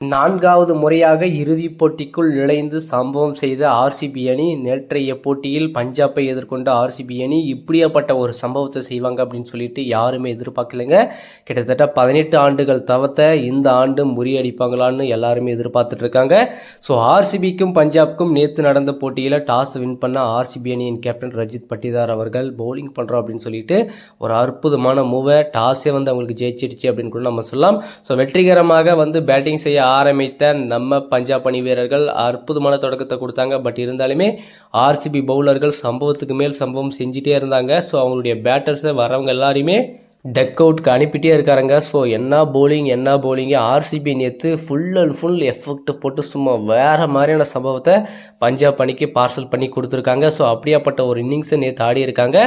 நான்காவது முறையாக இறுதிப் போட்டிக்குள் நுழைந்து சம்பவம் செய்த ஆர்சிபி அணி நேற்றைய போட்டியில் பஞ்சாப்பை எதிர்கொண்ட ஆர்சிபி அணி இப்படியாப்பட்ட ஒரு சம்பவத்தை செய்வாங்க அப்படின்னு சொல்லிட்டு யாருமே எதிர்பார்க்கலைங்க. கிட்டத்தட்ட பதினெட்டு ஆண்டுகள் தவத்த இந்த ஆண்டு முறியடிப்பாங்களான்னு எல்லாருமே எதிர்பார்த்துட்டு இருக்காங்க. ஸோ ஆர்சிபிக்கும் பஞ்சாப்க்கும் நேற்று நடந்த போட்டியில் டாஸ் வின் பண்ண ஆர்சிபி அணியின் கேப்டன் ரஜித் பட்டிதார் அவர்கள் பவுலிங் பண்ணுறோம் அப்படின்னு சொல்லிட்டு ஒரு அற்புதமான மூவை டாஸே வந்து அவங்களுக்கு ஜெயிச்சிடுச்சு அப்படின்னு கூட நம்ம சொல்லலாம். ஸோ வெற்றிகரமாக வந்து பேட்டிங் செய்ய ஆரம்பித்த நம்ம பஞ்சாப் அணி வீரர்கள் அற்புதமான தொடக்கத்தை கொடுத்தாங்க. பட் இருந்தாலுமே ஆர்சிபி பவுலர்கள் சம்பவத்துக்கு மேல் சம்பவம் செஞ்சிட்டே இருந்தாங்க. ஸோ அவங்களுடைய பேட்டர்ஸை வரவங்க எல்லாரையுமே டக் அவுட்க்கு அனுப்பிட்டே இருக்காருங்க. ஸோ என்ன போலிங் என்ன போலிங்கு ஆர்சிபி நேற்று ஃபுல் அண்ட் ஃபுல் எஃபெக்ட் போட்டு சும்மா வேறு மாதிரியான சம்பவத்தை பஞ்சாப் அணிக்கு பார்சல் பண்ணி கொடுத்துருக்காங்க. ஸோ அப்படியாப்பட்ட ஒரு இன்னிங்ஸை நேற்று ஆடி இருக்காங்க.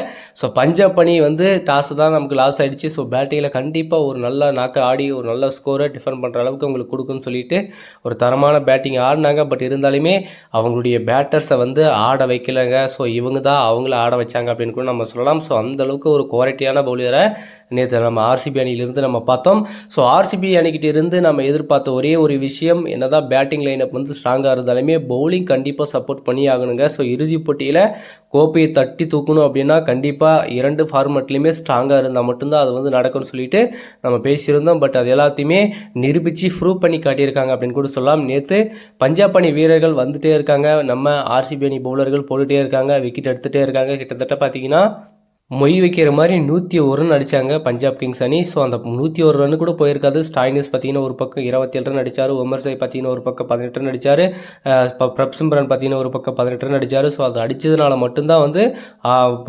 ஸோ பஞ்சாப் அணி வந்து டாஸ் தான் நமக்கு லாஸ் ஆகிடுச்சு ஸோ பேட்டிங்கில் கண்டிப்பாக ஒரு நல்ல நாக்க ஆடி ஒரு நல்ல ஸ்கோரை டிஃபெண்ட் பண்ணுற அளவுக்கு அவங்களுக்கு கொடுக்குன்னு சொல்லிட்டு ஒரு தரமான பேட்டிங் ஆடினாங்க. பட் இருந்தாலுமே அவங்களுடைய பேட்டர்ஸை வந்து ஆட வைக்கலைங்க. ஸோ இவங்க தான் அவங்கள ஆட வச்சாங்க அப்படின்னு கூட நம்ம சொல்லலாம். ஸோ அந்த அளவுக்கு ஒரு குவாலிட்டியான பவுலரை நேற்று நம்ம ஆர்சிபி அணியிலிருந்து நம்ம பார்த்தோம். ஸோ ஆர்சிபி அணிக்கிட்ட இருந்து நம்ம எதிர்பார்த்த ஒரே ஒரு விஷயம் என்னதான் பேட்டிங் லைனப் வந்து ஸ்ட்ராங்காக இருந்தாலுமே பவுலிங் கண்டிப்பாக சப்போர்ட் பண்ணி ஆகணுங்க ஸோ இறுதிப் போட்டியில் கோப்பையை தட்டி தூக்கணும் அப்படின்னா கண்டிப்பாக இரண்டு ஃபார்மெட்லேயுமே ஸ்ட்ராங்காக இருந்தால் மட்டும்தான் அது வந்து நடக்கும்னு சொல்லிட்டு நம்ம பேசியிருந்தோம். பட் அது எல்லாத்தையுமே நிரூபித்து ப்ரூவ் பண்ணி காட்டியிருக்காங்க அப்படின்னு கூட சொல்லலாம். நேற்று பஞ்சாப் அணி வீரர்கள் வந்துகிட்டே இருக்காங்க. நம்ம ஆர்சிபி அணி பவுலர்கள் போட்டுகிட்டே இருக்காங்க. விக்கெட் எடுத்துகிட்டே இருக்காங்க. கிட்டத்தட்ட பார்த்தீங்கன்னா மொய் வைக்கிற மாதிரி நூற்றி ஒரு ரன் அடித்தாங்க பஞ்சாப் கிங்ஸ் அணி. ஸோ அந்த நூற்றி ஒரு ரன் கூட போயிருக்காது. ஸ்டாயினிஸ் பார்த்தீங்கன்னா ஒரு பக்கம் இருபத்தி ஏழு ரன் அடித்தார் உமர்சை பார்த்தீங்கன்னா ஒரு பக்கம் பதினெட்டு ரன் அடித்தார் பிரப்சிம்ரன் பார்த்தீங்கன்னா ஒரு பக்கம் பதினெட்டு ரன் அடித்தார் ஸோ அது அடித்ததுனால மட்டும்தான் வந்து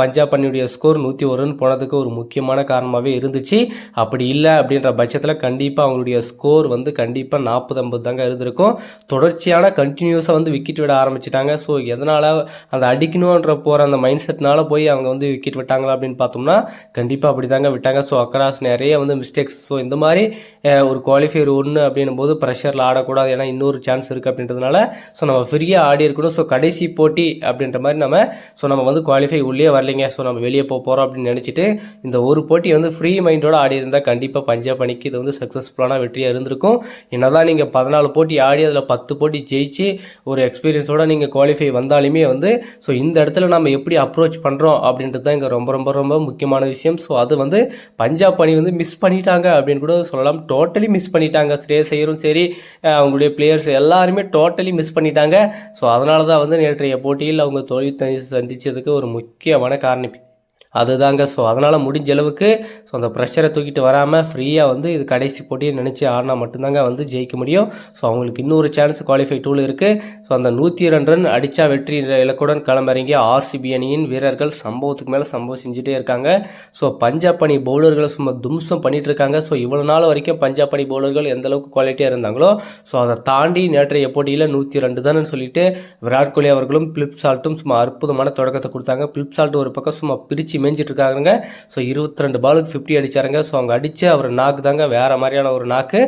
பஞ்சாப் அணியுடைய ஸ்கோர் நூற்றி ஒரு ரன் போனதுக்கு ஒரு முக்கியமான காரணமாகவே இருந்துச்சு. அப்படி இல்லை அப்படின்ற பட்சத்தில் கண்டிப்பாக அவங்களுடைய ஸ்கோர் வந்து கண்டிப்பாக நாற்பது ஐம்பது தாங்க இருந்திருக்கும். தொடர்ச்சியான கண்டினியூஸாக வந்து விக்கெட் விட ஆரம்பிச்சிட்டாங்க. ஸோ எதனால் அந்த அடிக்கணுன்ற போகிற அந்த மைண்ட் செட்னால போய் அவங்க வந்து விக்கெட் விட்டாங்களா அப்படின்னு பார்த்தோம்னா கண்டிப்பாக அப்படி தாங்க விட்டாங்க. ஸோ அக்ராஸ் நிறைய வந்து மிஸ்டேக்ஸ் ஸோ இந்த மாதிரி ஒரு குவாலிஃபையர் ஒன்று அப்படின்னும் போது ப்ரெஷரில் ஆடக்கூடாது. ஏன்னா இன்னொரு சான்ஸ் இருக்குது அப்படின்றதுனால ஸோ நம்ம ஃப்ரீயாக ஆடி இருக்கணும். ஸோ கடைசி போட்டி அப்படின்ற மாதிரி நம்ம ஸோ நம்ம வந்து குவாலிஃபை உள்ளே வரலைங்க. ஸோ நம்ம வெளியே போக போகிறோம் அப்படின்னு நினச்சிட்டு இந்த ஒரு போட்டி வந்து ஃப்ரீ மைண்டோட ஆடி இருந்தால் கண்டிப்பாக பஞ்சாப் அணிக்கு இது வந்து சக்ஸஸ்ஃபுல்லான வெற்றியாக இருந்திருக்கும். என்னதான் நீங்கள் பதினாலு போட்டி ஆடி அதில் பத்து போட்டி ஜெயிச்சு ஒரு எக்ஸ்பீரியன்ஸோட நீங்கள் குவாலிஃபை வந்தாலுமே வந்து ஸோ இந்த இடத்துல நம்ம எப்படி அப்ரோச் பண்ணுறோம் அப்படின்றது தான் இங்கே ரொம்ப ரொம்ப ரொம்ப முக்கியமான விஷயம். ஸோ அது வந்து பஞ்சாப் அணி வந்து மிஸ் பண்ணிட்டாங்க அப்படின்னு கூட சொல்லலாம். டோட்டலி மிஸ் பண்ணிட்டாங்க. ஸ்ரேஸ் ஐயரும் சரி அவங்களுடைய பிளேயர்ஸ் எல்லாருமே டோட்டலி மிஸ் பண்ணிட்டாங்க. ஸோ அதனால தான் வந்து நேற்றைய போட்டியில் அவங்க தோல்வி சந்திச்சதுக்கு ஒரு முக்கியமான காரணம் அதுதாங்க. ஸோ அதனால் முடிஞ்ச அளவுக்கு ஸோ அந்த ப்ரெஷரை தூக்கிட்டு வராமல் ஃப்ரீயாக வந்து இது கடைசி போட்டியை நினச்சி ஆடினா மட்டும்தாங்க வந்து ஜெயிக்க முடியும். ஸோ அவங்களுக்கு இன்னொரு சான்ஸ் குவாலிஃபை டூல் இருக்குது ஸோ அந்த நூற்றி ரெண்டு ரன் அடித்தா வெற்றி இலக்குடன் களமிறங்கிய ஆர்சிபி அணியின் வீரர்கள் சம்பவத்துக்கு மேலே சம்பவம் செஞ்சுட்டே இருக்காங்க. ஸோ பஞ்சாப் அணி பவுலர்களை சும்மா தும்சம் பண்ணிட்டு இருக்காங்க. ஸோ இவ்வளோ நாள் வரைக்கும் பஞ்சாப் அணி பவுலர்கள் எந்த அளவுக்கு குவாலிட்டியாக இருந்தாங்களோ ஸோ அதை தாண்டி நேற்றைய போட்டியில் நூற்றி ரெண்டு தானே சொல்லிட்டு விராட் கோலி அவர்களும் பிலிப் சால்ட்டும் சும்மா அற்புதமான தொடக்கத்தை கொடுத்தாங்க. பிலிப் சால்ட் ஒரு பக்கம் சும்மா பிரித்து மேய்ஞ்சிட்டு இருக்காங்க ஸோ இருபத்தி ரெண்டு பாலுக்கு ஃபிஃப்டி அடிச்சாருங்க. ஸோ அவங்க அடித்து அவர் நாக்கு தாங்க. வேறு மாதிரியான ஒரு நாக்கு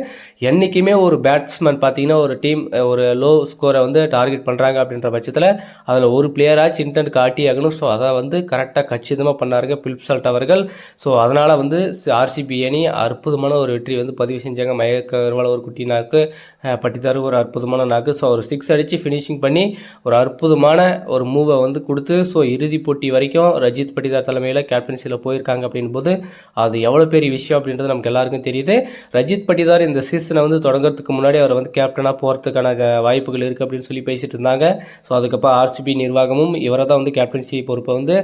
என்றைக்குமே ஒரு பேட்ஸ்மேன் பார்த்தீங்கன்னா ஒரு டீம் ஒரு லோ ஸ்கோரை வந்து டார்கெட் பண்ணுறாங்க அப்படின்ற பட்சத்தில் அதில் ஒரு பிளேயராச்சும் இன்டென்ட் காட்டி ஆகணும் ஸோ அதை வந்து கரெக்டாக கச்சிதமாக பண்ணாருங்க பிலிப்சால்ட் அவர்கள். ஸோ அதனால் வந்து ஆர்சிபி அணி அற்புதமான ஒரு வெற்றி வந்து பதிவு செஞ்சாங்க. மயக்க அகர்வால் ஒரு குட்டி நாக்கு பட்டித்தாரு பட்டிதாரு ஒரு அற்புதமான நாக்கு ஸோ ஒரு சிக்ஸ் அடித்து ஃபினிஷிங் பண்ணி ஒரு அற்புதமான ஒரு மூவை வந்து கொடுத்து ஸோ இறுதிப் போட்டி வரைக்கும் ரஜித் பட்டிதார் தலைமை தலைமையில் கேப்டன்சியில் போயிருக்காங்க அப்படின் போது அது எவ்வளோ பெரிய விஷயம் அப்படின்றது நமக்கு எல்லாருக்கும் தெரியுது. ரஜித் பட்டிதார் இந்த சீசனை வந்து தொடங்குறதுக்கு முன்னாடி அவர் வந்து கேப்டனாக போகிறதுக்கான வாய்ப்புகள் இருக்குது அப்படின்னு சொல்லி பேசிட்டு இருந்தாங்க. ஸோ அதுக்கப்புறம் ஆர்சிபி நிர்வாகமும் இவரை தான் வந்து கேப்டன்சி பொறுப்பை வந்து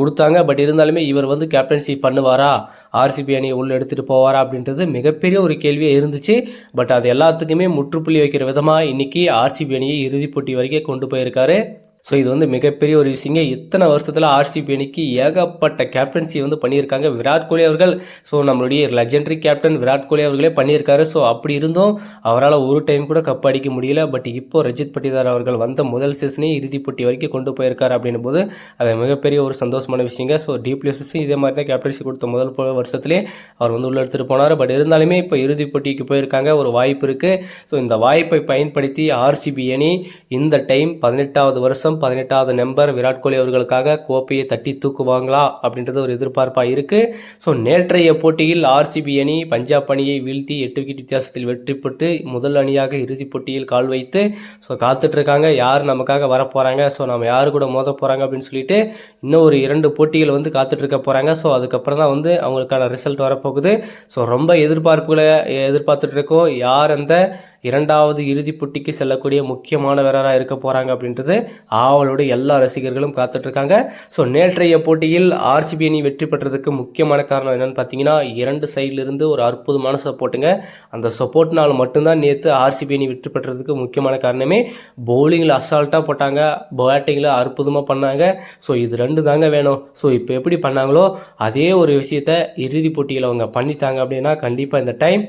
கொடுத்தாங்க. பட் இருந்தாலுமே இவர் வந்து கேப்டன்சி பண்ணுவாரா? ஆர்சிபி அணியை உள்ள எடுத்துகிட்டு போவாரா அப்படின்றது மிகப்பெரிய ஒரு கேள்வியே இருந்துச்சு. பட் அது எல்லாத்துக்குமே முற்றுப்புள்ளி வைக்கிற விதமாக இன்றைக்கி ஆர்சிபி அணியை இறுதிப் போட்டி வரைக்கும் கொண்டு போயிருக்காரு. ஸோ இது வந்து மிகப்பெரிய ஒரு விஷயங்க. இத்தனை வருஷத்தில் ஆர்சிபி அணிக்கு ஏகப்பட்ட கேப்டன்சி வந்து பண்ணியிருக்காங்க. விராட் கோலி அவர்கள் ஸோ நம்மளுடைய லெஜெண்டரி கேப்டன் விராட் கோலி அவர்களே பண்ணியிருக்காரு. ஸோ அப்படி இருந்தும் அவரால் ஒரு டைம் கூட கப் அடிக்க முடியல. பட் இப்போ ரஜித் பட்டிதார் அவர்கள் வந்த முதல் சீசனே இறுதி போட்டி வரைக்கும் கொண்டு போயிருக்காரு அப்படின்னும் போது அது மிகப்பெரிய ஒரு சந்தோஷமான விஷயங்க. ஸோ டிப்ளேசஸும் இதே மாதிரி தான் கேப்டன்சி கொடுத்த முதல் வருஷத்துலேயே அவர் வந்து உள்ள எடுத்துகிட்டு போனார். பட் இருந்தாலுமே இப்போ இறுதி போட்டிக்கு போயிருக்காங்க. ஒரு வாய்ப்பு இருக்குது ஸோ இந்த வாய்ப்பை பயன்படுத்தி ஆர்சிபி அணி இந்த டைம் பதினெட்டாவது வருஷம் பதினெட்டாவது நம்பர் விராட் கோலி அவர்களுக்காக கோப்பையை தட்டி தூக்குவாங்களா அப்படின்றது ஒரு எதிர்பார்ப்பாக இருக்குது ஸோ நேற்றைய போட்டியில் ஆர்சிபி அணி பஞ்சாப் அணியை வீழ்த்தி எட்டு விக்கெட் வித்தியாசத்தில் வெற்றி பெற்று முதல் அணியாக இறுதிப் போட்டியில் கால் வைத்து ஸோ காத்துட்ருக்காங்க. யார் நமக்காக வர போகிறாங்க ஸோ நம்ம யார் கூட மோத போகிறாங்க அப்படின்னு சொல்லிட்டு இன்னும் ஒரு இரண்டு போட்டிகள் வந்து காத்துட்ருக்க போகிறாங்க ஸோ அதுக்கப்புறம் தான் வந்து அவங்களுக்கான ரிசல்ட் வரப்போகுது. ஸோ ரொம்ப எதிர்பார்ப்புகளை எதிர்பார்த்துட்ருக்கோம். யார் அந்த இரண்டாவது இறுதிப் போட்டிக்கு செல்லக்கூடிய முக்கியமான வீரராக இருக்க போகிறாங்க அப்படின்றது ஆவலோடு எல்லா ரசிகர்களும் காத்துட்ருக்காங்க. ஸோ நேற்றைய போட்டியில் ஆர்சிபி அணி வெற்றி பெற்றதுக்கு முக்கியமான காரணம் என்னென்னு பார்த்தீங்கன்னா இரண்டு சைட்லேருந்து ஒரு அற்புதமான சப்போர்ட்டுங்க அந்த சப்போர்ட்னால் மட்டும்தான் நேற்று ஆர்சிபி அணி வெற்றி பெற்றதுக்கு முக்கியமான காரணமே. பவுலிங்கில் அசால்ட்டாக போட்டாங்க. பேட்டிங்கில் அற்புதமாக பண்ணாங்க. ஸோ இது ரெண்டு தாங்க வேணும். ஸோ இப்போ எப்படி பண்ணாங்களோ அதே ஒரு விஷயத்த இறுதிப் போட்டியில் அவங்க பண்ணிட்டாங்க அப்படின்னா கண்டிப்பாக இந்த டைம்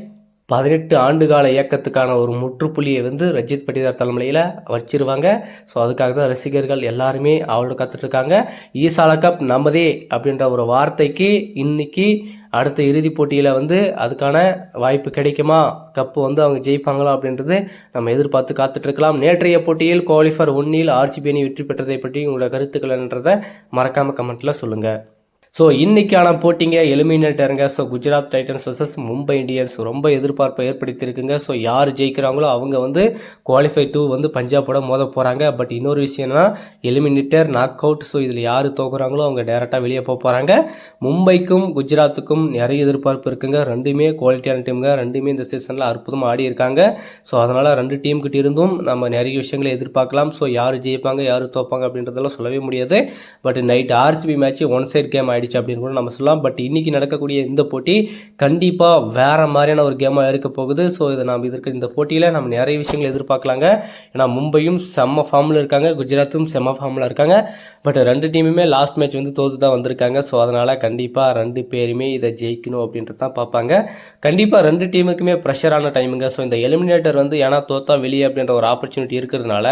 பதினெட்டு ஆண்டுகால இயக்கத்துக்கான ஒரு முற்றுப்புள்ளியை வந்து ரஜித் பட்டிதார் தலைமையில் வச்சிருவாங்க. ஸோ அதுக்காக தான் ரசிகர்கள் எல்லாருமே அவளோட காத்துட்ருக்காங்க. ஈசால கப் நமதே அப்படின்ற ஒரு வார்த்தைக்கு இன்னைக்கு அடுத்த இறுதிப் போட்டியில் வந்து அதுக்கான வாய்ப்பு கிடைக்குமா? கப்பு வந்து அவங்க ஜெயிப்பாங்களா அப்படின்றது நம்ம எதிர்பார்த்து காத்துட்ருக்கலாம். நேற்றைய போட்டியில் குவாலிஃபர் ஒன்னில் ஆர்சிபி அணி வெற்றி பெற்றதை பற்றி உங்களோட கருத்துக்கள் என்றதை மறக்காமல் கமெண்ட்டில் சொல்லுங்கள் ஸோ இன்றைக்கான போட்டிங்க எலிமினேட்டருங்க so Gujarat Titans versus Mumbai Indians ரொம்ப எதிர்பார்ப்பை ஏற்படுத்தியிருக்குங்க. ஸோ யார் ஜெயிக்கிறாங்களோ அவங்க வந்து குவாலிஃபை டூ வந்து பஞ்சாபோட மோத போகிறாங்க பட் இன்னொரு விஷயம்னா எலிமினேட்டர் நாக் அவுட் ஸோ இதில் யார் தோக்குறாங்களோ அவங்க டேரெக்டாக வெளியே போக போகிறாங்க மும்பைக்கும் குஜராத்துக்கும் நிறைய எதிர்பார்ப்பு இருக்குங்க. ரெண்டுமே குவாலிட்டியான டீமுங்க ரெண்டுமே இந்த சீசனில் அற்புதமாக ஆடி இருக்காங்க. ஸோ அதனால் ரெண்டு டீம்கிட்ட இருந்தும் நம்ம நிறைய விஷயங்களை எதிர்பார்க்கலாம். ஸோ யார் ஜெயிப்பாங்க யார் தோப்பாங்க அப்படின்றதெல்லாம் சொல்லவே முடியாது. But night RCB match one side game ஆகிடுச்சு ஆயிடுச்சு அப்படின்னு கூட நம்ம சொல்லலாம். பட் இன்றைக்கி நடக்கக்கூடிய இந்த போட்டி கண்டிப்பாக வேறு மாதிரியான ஒரு கேமாக இருக்க போகுது. ஸோ இதை நம்ம இதற்கு இந்த போட்டியில் நம்ம நிறைய விஷயங்கள் எதிர்பார்க்கலாங்க. ஏன்னா மும்பையும் செம்ம ஃபார்மில் இருக்காங்க. குஜராத்தும் செம்ம ஃபார்மில் இருக்காங்க. பட் ரெண்டு டீமுமே லாஸ்ட் மேட்ச் வந்து தோத்து தான் வந்திருக்காங்க. ஸோ அதனால் கண்டிப்பாக ரெண்டு பேருமே இதை ஜெயிக்கணும் அப்படின்றது தான் பார்ப்பாங்க. கண்டிப்பாக ரெண்டு டீமுக்குமே ப்ரெஷரான டைமுங்க ஸோ இந்த எலிமினேட்டர் வந்து ஏன்னா தோத்தா வெளியே அப்படின்ற ஒரு ஆப்பர்ச்சுனிட்டி இருக்கிறதுனால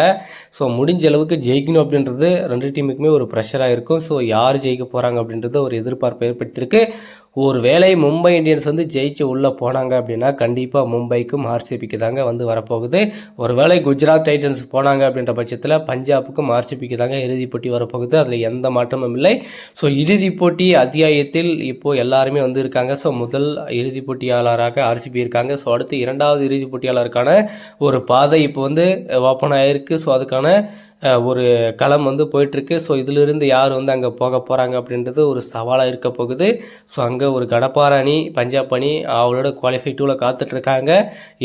ஸோ முடிஞ்ச அளவுக்கு ஜெயிக்கணும் அப்படின்றது ரெண்டு டீமுக்குமே ஒரு ப்ரெஷராக இருக்கும். ஸோ யார் ஜெயிக்க போகிறாங்க அப்படின்றது ஒரு எதிர்பார்ப்பை ஏற்படுத்தியிருக்கு? ஒரு வேளை மும்பை இந்தியன்ஸ் வந்து ஜெயிச்சு உள்ளே போனாங்க அப்படின்னா கண்டிப்பாக மும்பைக்கும் ஆர்சிபிக்கு தாங்க வந்து வரப்போகுது. ஒரு வேளை குஜராத் டைட்டன்ஸ் போனாங்க அப்படின்ற பட்சத்தில் பஞ்சாபுக்கும் ஆர்சிபிக்கு தாங்க இறுதிப் போட்டி வரப்போகுது. அதில் எந்த மாற்றமும் இல்லை. ஸோ இறுதிப் போட்டி அத்தியாயத்தில் இப்போது எல்லாருமே வந்து இருக்காங்க. ஸோ முதல் இறுதிப் போட்டியாளராக ஆர்சிபி இருக்காங்க. ஸோ அடுத்து இரண்டாவது இறுதிப் போட்டியாளருக்கான ஒரு பாதை இப்போ வந்து ஓப்பன் ஆகிருக்கு ஸோ அதுக்கான ஒரு களம் வந்து போயிட்டுருக்கு ஸோ இதிலிருந்து யார் வந்து அங்கே போக போகிறாங்க அப்படின்றது ஒரு சவாலாக இருக்க போகுது. ஸோ அங்கே ஒரு கடப்பார அணி பஞ்சாப் அணி அவளோட குவாலிஃபை டூவில் காத்துட்ருக்காங்க.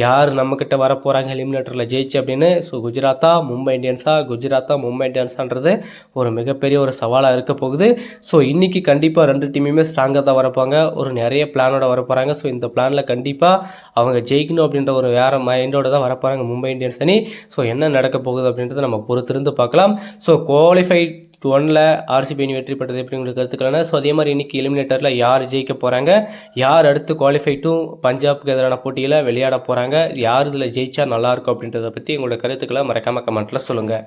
யார் நம்மக்கிட்ட வர போகிறாங்க எலிமினேட்டரில் ஜெயிச்சு அப்படின்னு? ஸோ குஜராத்தா மும்பை இந்தியன்ஸா? குஜராத்தா மும்பை இந்தியன்ஸான்றது ஒரு மிகப்பெரிய ஒரு சவாலாக இருக்க போகுது. ஸோ இன்றைக்கி கண்டிப்பாக ரெண்டு டீமுமே ஸ்ட்ராங்காக தான் வரப்பாங்க ஒரு நிறைய பிளானோட வரப்போகிறாங்க ஸோ இந்த பிளானில் கண்டிப்பாக அவங்க ஜெயிக்கணும் அப்படின்ற ஒரு வேறு மைண்டோட தான் வரப்போகிறாங்க மும்பை இந்தியன்ஸ் அணி. ஸோ என்ன நடக்க போகுது அப்படின்றத நம்ம பொறுத்திருந்து பார்க்கலாம். ஸோ குவாலிஃபைட் ஒனில் ஆர்சிபி அணி வெற்றி பெற்றது எப்படி உங்களுக்கு கருத்துக்கலாம்னா ஸோ அதே மாதிரி இன்னைக்கு எலிமினேட்டரில் யார் ஜெயிக்க போகிறாங்க யார் அடுத்து குவாலிஃபை டு பஞ்சாப்க்கு எதிரான போட்டியில் விளையாட போகிறாங்க யார் இதில் ஜெயிச்சா நல்லாயிருக்கும் அப்படின்றத பற்றி உங்களோட கருத்துக்களை மறக்காமல் கமெண்ட்டில் சொல்லுங்கள்